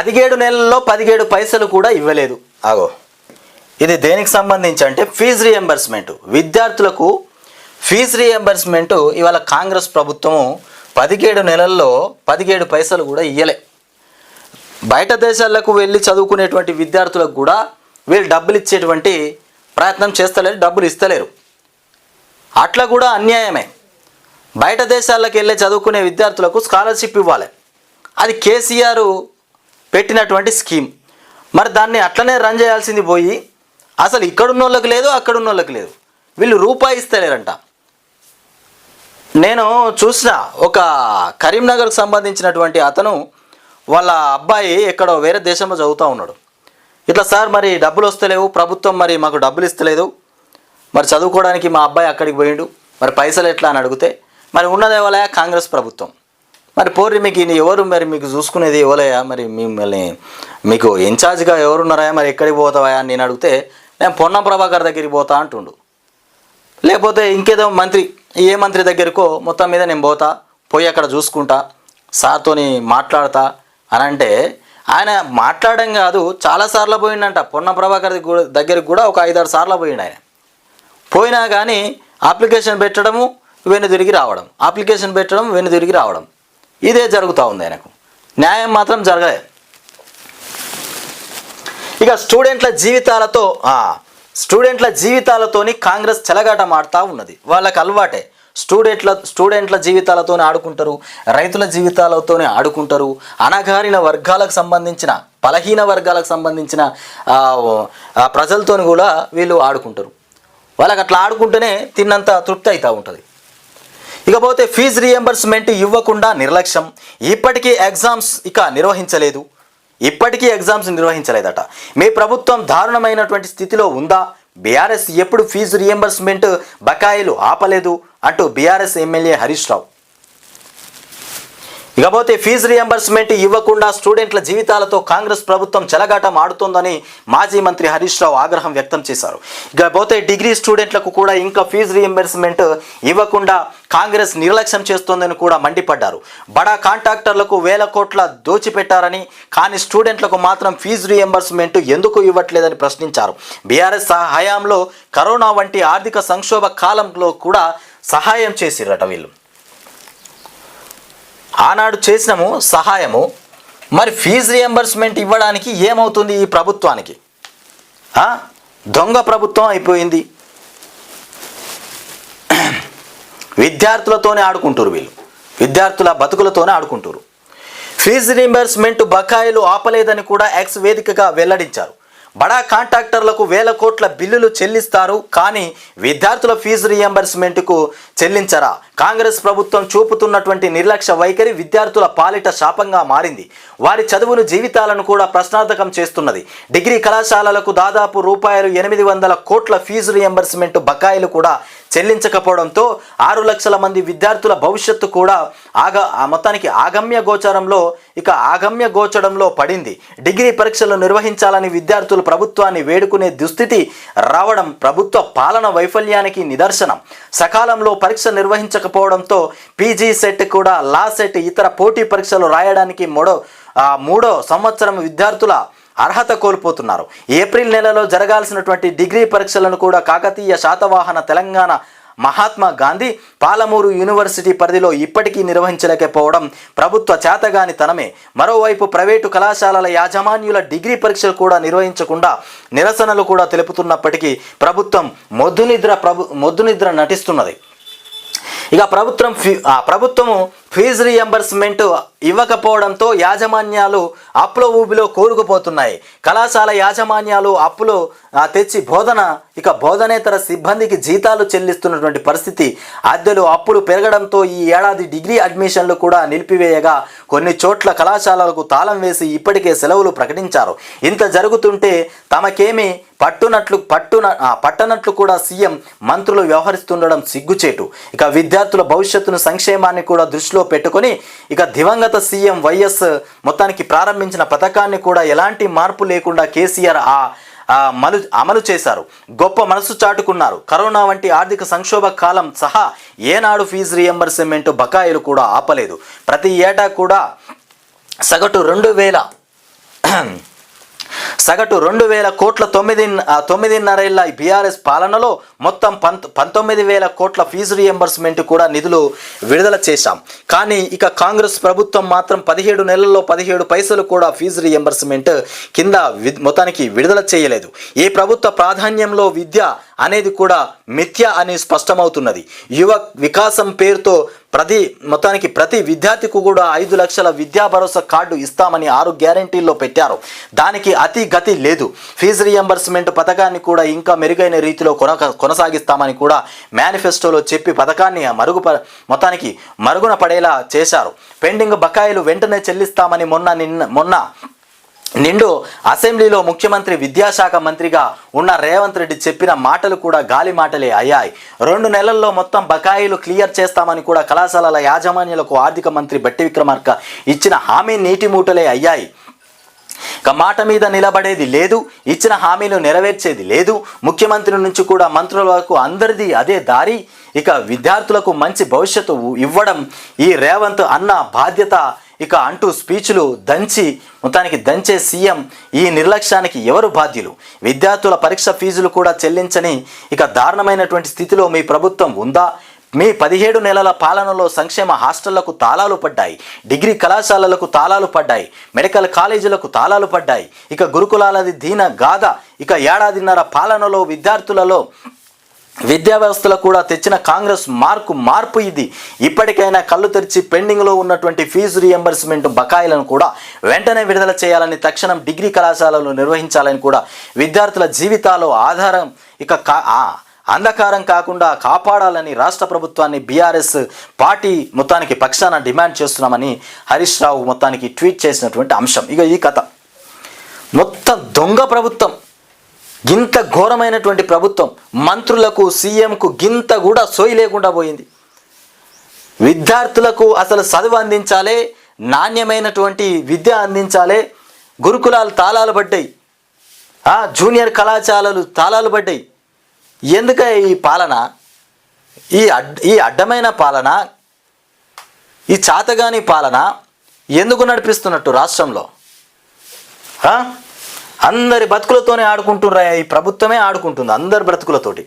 పదిహేడు నెలల్లో పదిహేడు పైసలు కూడా ఇవ్వలేదు. ఆగో. ఇది దేనికి సంబంధించి అంటే ఫీజు రియంబర్స్మెంట్. విద్యార్థులకు ఫీజు రియంబర్స్మెంట్ ఇవాళ కాంగ్రెస్ ప్రభుత్వము పదిహేడు నెలల్లో పదిహేడు పైసలు కూడా ఇయ్యలే. బయట దేశాలకు వెళ్ళి చదువుకునేటువంటి విద్యార్థులకు కూడా వీళ్ళు డబ్బులు ఇచ్చేటువంటి ప్రయత్నం చేస్తలేరు డబ్బులు ఇస్తలేరు. అట్లా కూడా అన్యాయమే. బయట దేశాలకు వెళ్ళి చదువుకునే విద్యార్థులకు స్కాలర్షిప్ ఇవ్వాలి. అది కేసీఆర్ పెట్టినటువంటి స్కీమ్. మరి దాన్ని అట్లనే రన్ చేయాల్సింది పోయి అసలు ఇక్కడున్న వాళ్ళకి లేదు అక్కడున్న వాళ్ళకి లేదు. వీళ్ళు రూపాయి ఇస్తలేరంట. నేను చూసిన ఒక కరీంనగర్కు సంబంధించినటువంటి అతను వాళ్ళ అబ్బాయి ఎక్కడో వేరే దేశంలో చదువుతూ ఉన్నాడు. ఇట్లా సార్ మరి డబ్బులు వస్తలేవు ప్రభుత్వం మరి మాకు డబ్బులు ఇస్తలేదు. మరి చదువుకోవడానికి మా అబ్బాయి అక్కడికి పోయిండు. మరి పైసలు ఎట్లా అని అడిగితే మరి ఉన్నదేవాలయ కాంగ్రెస్ ప్రభుత్వం? మరి పోర్రి మీకు ఎవరు మరి మీకు చూసుకునేది ఎవరయ్యా మరి మిమ్మల్ని మీకు ఇన్ఛార్జ్గా ఎవరున్నారా? మరి ఎక్కడికి పోతావా అని నేను అడిగితే నేను పొన్నం ప్రభాకర్ దగ్గరికి పోతా అంటుండు. లేకపోతే ఇంకేదో మంత్రి ఏ మంత్రి దగ్గరకో మొత్తం మీద నేను పోతా పోయి అక్కడ చూసుకుంటా సార్తోని మాట్లాడతా అని అంటే ఆయన మాట్లాడడం కాదు చాలాసార్లు పోయిండంట. పొన్న ప్రభాకర్ దగ్గరికి కూడా ఒక ఐదారు సార్లు పోయిండు ఆయన. పోయినా కానీ అప్లికేషన్ పెట్టడము వెన్ను తిరిగి రావడం. అప్లికేషన్ పెట్టడం వెన్ను తిరిగి రావడం. ఇదే జరుగుతూ ఉంది ఆయనకు. న్యాయం మాత్రం జరగలేదు. ఇక స్టూడెంట్ల జీవితాలతో స్టూడెంట్ల జీవితాలతోని కాంగ్రెస్ చెలగాట మాడుతూ ఉన్నది. వాళ్ళకి అలవాటే. స్టూడెంట్ల స్టూడెంట్ల జీవితాలతోనే ఆడుకుంటారు రైతుల జీవితాలతోనే ఆడుకుంటారు అనగారిన వర్గాలకు సంబంధించిన బలహీన వర్గాలకు సంబంధించిన ప్రజలతోని కూడా వీళ్ళు ఆడుకుంటారు. వాళ్ళకి అట్లా ఆడుకుంటేనే తిన్నంత తృప్తి అవుతూ ఉంటుంది. ఇకపోతే ఫీజు రియంబర్స్మెంట్ ఇవ్వకుండా నిర్లక్ష్యం. ఇప్పటికీ ఎగ్జామ్స్ ఇక నిర్వహించలేదు. ఇప్పటికీ ఎగ్జామ్స్ నిర్వహించలేదట. మీ ప్రభుత్వం దారుణమైనటువంటి స్థితిలో ఉందా? బీఆర్ఎస్ ఎప్పుడు ఫీజు రియంబర్స్మెంట్ బకాయిలు ఆపలేదు అంటూ బీఆర్ఎస్ ఎమ్మెల్యే హరీష్ రావు. ఇకపోతే ఫీజు రియంబర్స్మెంట్ ఇవ్వకుండా స్టూడెంట్ల జీవితాలతో కాంగ్రెస్ ప్రభుత్వం చెలగాటం ఆడుతోందని మాజీ మంత్రి హరీష్ రావు ఆగ్రహం వ్యక్తం చేశారు. ఇకపోతే డిగ్రీ స్టూడెంట్లకు కూడా ఇంకా ఫీజు రియంబర్స్మెంట్ ఇవ్వకుండా కాంగ్రెస్ నిర్లక్ష్యం చేస్తోందని కూడా మండిపడ్డారు. బడా కాంట్రాక్టర్లకు వేల కోట్ల దోచిపెట్టారని కానీ స్టూడెంట్లకు మాత్రం ఫీజు రియంబర్స్మెంట్ ఎందుకు ఇవ్వట్లేదని ప్రశ్నించారు. బీఆర్ఎస్ హయాంలో కరోనా వంటి ఆర్థిక సంక్షోభ కాలంలో కూడా సహాయం చేసిరట వీళ్ళు. ఆనాడు చేసినము సహాయము మరి ఫీజు రియంబర్స్మెంట్ ఇవ్వడానికి ఏమవుతుంది ఈ ప్రభుత్వానికి? దొంగ ప్రభుత్వం అయిపోయింది. విద్యార్థులతోనే ఆడుకుంటారు వీళ్ళు. విద్యార్థుల బతుకులతోనే ఆడుకుంటారు ఫీజు రీంబర్స్మెంట్ బకాయిలు ఆపలేదని కూడా ఎక్స్ వేదికగా వెల్లడించారు. బడా కాంట్రాక్టర్లకు వేల కోట్ల బిల్లులు చెల్లిస్తారు కానీ విద్యార్థుల ఫీజు రియంబర్స్మెంట్కు చెల్లించరా? కాంగ్రెస్ ప్రభుత్వం చూపుతున్నటువంటి నిర్లక్ష్య వైఖరి విద్యార్థుల పాలిట శాపంగా మారింది. వారి చదువును జీవితాలను కూడా ప్రశ్నార్థకం చేస్తున్నది. డిగ్రీ కళాశాలలకు దాదాపు రూపాయలు ఎనిమిది వందల కోట్ల ఫీజు రియంబర్స్మెంట్ బకాయిలు కూడా చెల్లించకపోవడంతో ఆరు లక్షల మంది విద్యార్థుల భవిష్యత్తు కూడా ఆగ ఆ మొత్తానికి ఆగమ్య గోచరంలో ఇక ఆగమ్య గోచరంలో పడింది. డిగ్రీ పరీక్షలు నిర్వహించాలని విద్యార్థులు ప్రభుత్వాన్ని వేడుకునే దుస్థితి రావడం ప్రభుత్వ పాలన వైఫల్యానికి నిదర్శనం. సకాలంలో పరీక్ష నిర్వహించకపోవడంతో పీజీ సెట్ కూడా లా సెట్ ఇతర పోటీ పరీక్షలు రాయడానికి మూడో మూడో సంవత్సరం విద్యార్థుల అర్హత కోల్పోతున్నారు. ఏప్రిల్ నెలలో జరగాల్సినటువంటి డిగ్రీ పరీక్షలను కూడా కాకతీయ శాతవాహన తెలంగాణ మహాత్మా గాంధీ పాలమూరు యూనివర్సిటీ పరిధిలో ఇప్పటికీ నిర్వహించలేకపోవడం ప్రభుత్వ చేతగాని తనమే మరోవైపు ప్రైవేటు కళాశాలల యాజమాన్యుల డిగ్రీ పరీక్షలు కూడా నిర్వహించకుండా నిరసనలు కూడా తెలుపుతున్నప్పటికీ ప్రభుత్వం మొద్దునిద్ర ప్రభు మొద్దునిద్ర నటిస్తున్నది. ఇక ప్రభుత్వం ఫ్యూ ప్రభుత్వము ఫీజు రియంబర్స్మెంట్ ఇవ్వకపోవడంతో యాజమాన్యాలు అప్పుల ఊబిలో కూరుకుపోతున్నాయి. కళాశాల యాజమాన్యాలు అప్పులు తెచ్చి బోధన ఇక బోధనేతర సిబ్బందికి జీతాలు చెల్లిస్తున్నటువంటి పరిస్థితి అద్దెలు అప్పులు పెరగడంతో ఈ ఏడాది డిగ్రీ అడ్మిషన్లు కూడా నిలిపివేయగా కొన్ని చోట్ల కళాశాలలకు తాళం వేసి ఇప్పటికే సెలవులు ప్రకటించారు. ఇంత జరుగుతుంటే తమకేమి పట్టునట్లు పట్టున పట్టనట్లు కూడా సీఎం మంత్రులు వ్యవహరిస్తుండడం సిగ్గుచేటు. ఇక విద్యార్థుల భవిష్యత్తును సంక్షేమాన్ని కూడా దృష్టిలో పెట్టుకొని ఇక దివంగత సీఎం వైఎస్ మొత్తానికి ప్రారంభించిన పథకాన్ని కూడా ఎలాంటి మార్పు లేకుండా కేసీఆర్ ఆ, మలు అమలు చేశారు. గొప్ప మనసు చాటుకున్నారు. కరోనా వంటి ఆర్థిక సంక్షోభ కాలం సహా ఏనాడు ఫీజు రియంబర్స్మెంట్ బకాయిలు కూడా ఆపలేదు. ప్రతి ఏటా కూడా సగటు రెండు వేల సగటు రెండు వేల కోట్ల తొమ్మిది తొమ్మిదిన్నరేళ్ళ బీఆర్ఎస్ పాలనలో మొత్తం పంతొమ్మిది వేల కోట్ల ఫీజు రియంబర్స్మెంట్ కూడా నిధులు విడుదల చేశాం. కానీ ఇక కాంగ్రెస్ ప్రభుత్వం మాత్రం పదిహేడు నెలల్లో పదిహేడు పైసలు కూడా ఫీజు రియంబర్స్మెంట్ కింద వి- మొత్తానికి విడుదల చేయలేదు. ఈ ప్రభుత్వ ప్రాధాన్యంలో విద్య అనేది కూడా మిథ్య అని స్పష్టమవుతున్నది. యువ వికాసం పేరుతో ప్రతి మొత్తానికి ప్రతి విద్యార్థికి కూడా ఐదు లక్షల విద్యా భరోసా కార్డు ఇస్తామని ఆరు గ్యారంటీల్లో పెట్టారు. దానికి అతి గతి లేదు. ఫీజు రియంబర్స్మెంట్ పథకాన్ని కూడా ఇంకా మెరుగైన రీతిలో కొన కొనసాగిస్తామని కూడా మేనిఫెస్టోలో చెప్పి పథకాన్ని మరుగు మొత్తానికి మరుగున పడేలా చేశారు. పెండింగ్ బకాయిలు వెంటనే చెల్లిస్తామని మొన్న నిన్న మొన్న నిండు అసెంబ్లీలో ముఖ్యమంత్రి విద్యాశాఖ మంత్రిగా ఉన్న రేవంత్ రెడ్డి చెప్పిన మాటలు కూడా గాలి మాటలే అయ్యాయి. రెండు నెలల్లో మొత్తం బకాయిలు క్లియర్ చేస్తామని కూడా కళాశాలల యాజమాన్యాలకు ఆర్థిక మంత్రి బట్టి విక్రమార్క ఇచ్చిన హామీ నీటి మూటలే అయ్యాయి. ఇక మాట మీద నిలబడేది లేదు ఇచ్చిన హామీలు నెరవేర్చేది లేదు. ముఖ్యమంత్రి నుంచి కూడా మంత్రుల వరకు అందరిది అదే దారి. ఇక విద్యార్థులకు మంచి భవిష్యత్తు ఇవ్వడం ఈ రేవంత్ అన్న బాధ్యత. ఇక అంటూ స్పీచ్లు దంచి మొత్తానికి దంచే సీఎం ఈ నిర్లక్ష్యానికి ఎవరు బాధ్యులు? విద్యార్థుల పరీక్ష ఫీజులు కూడా చెల్లించని ఇక దారుణమైనటువంటి స్థితిలో మీ ప్రభుత్వం ఉందా? మీ పదిహేడు నెలల పాలనలో సంక్షేమ హాస్టళ్ళకు తాళాలు పడ్డాయి డిగ్రీ కళాశాలలకు తాళాలు పడ్డాయి మెడికల్ కాలేజీలకు తాళాలు పడ్డాయి ఇక గురుకులాలది దీన గాథ ఇక ఏడాదిన్నర పాలనలో విద్యార్థులలో విద్యా వ్యవస్థలో కూడా తెచ్చిన కాంగ్రెస్ మార్కు మార్పు ఇది. ఇప్పటికైనా కళ్ళు తెరిచి పెండింగ్లో ఉన్నటువంటి ఫీజు రియంబర్స్మెంట్ బకాయిలను కూడా వెంటనే విడుదల చేయాలని తక్షణం డిగ్రీ కళాశాలలో నిర్వహించాలని కూడా విద్యార్థుల జీవితాలో ఆధారం ఇక కా అంధకారం కాకుండా కాపాడాలని రాష్ట్ర ప్రభుత్వాన్ని బీఆర్ఎస్ పార్టీ మొత్తానికి పక్షాన డిమాండ్ చేస్తున్నామని హరీష్ రావు మొత్తానికి ట్వీట్ చేసినటువంటి అంశం. ఇక ఈ కథ. మొత్తం దొంగ ప్రభుత్వం. గింత ఘోరమైనటువంటి ప్రభుత్వం మంత్రులకు సీఎంకు గింత కూడా సోయి లేకుండా పోయింది. విద్యార్థులకు అసలు చదువు అందించాలే నాణ్యమైనటువంటి విద్య అందించాలే గురుకులాలు తాళాలు పడ్డాయి. జూనియర్ కళాశాలలు తాళాలు పడ్డాయి. ఎందుక ఈ పాలన? ఈ అడ్ ఈ అడ్డమైన పాలన ఈ చాతగాని పాలన ఎందుకు నడిపిస్తున్నట్టు రాష్ట్రంలో? అందరి బతుకులతోనే ఆడుకుంటున్నారా ఈ ప్రభుత్వమే ఆడుకుంటుంది అందరి బ్రతుకులతోటి.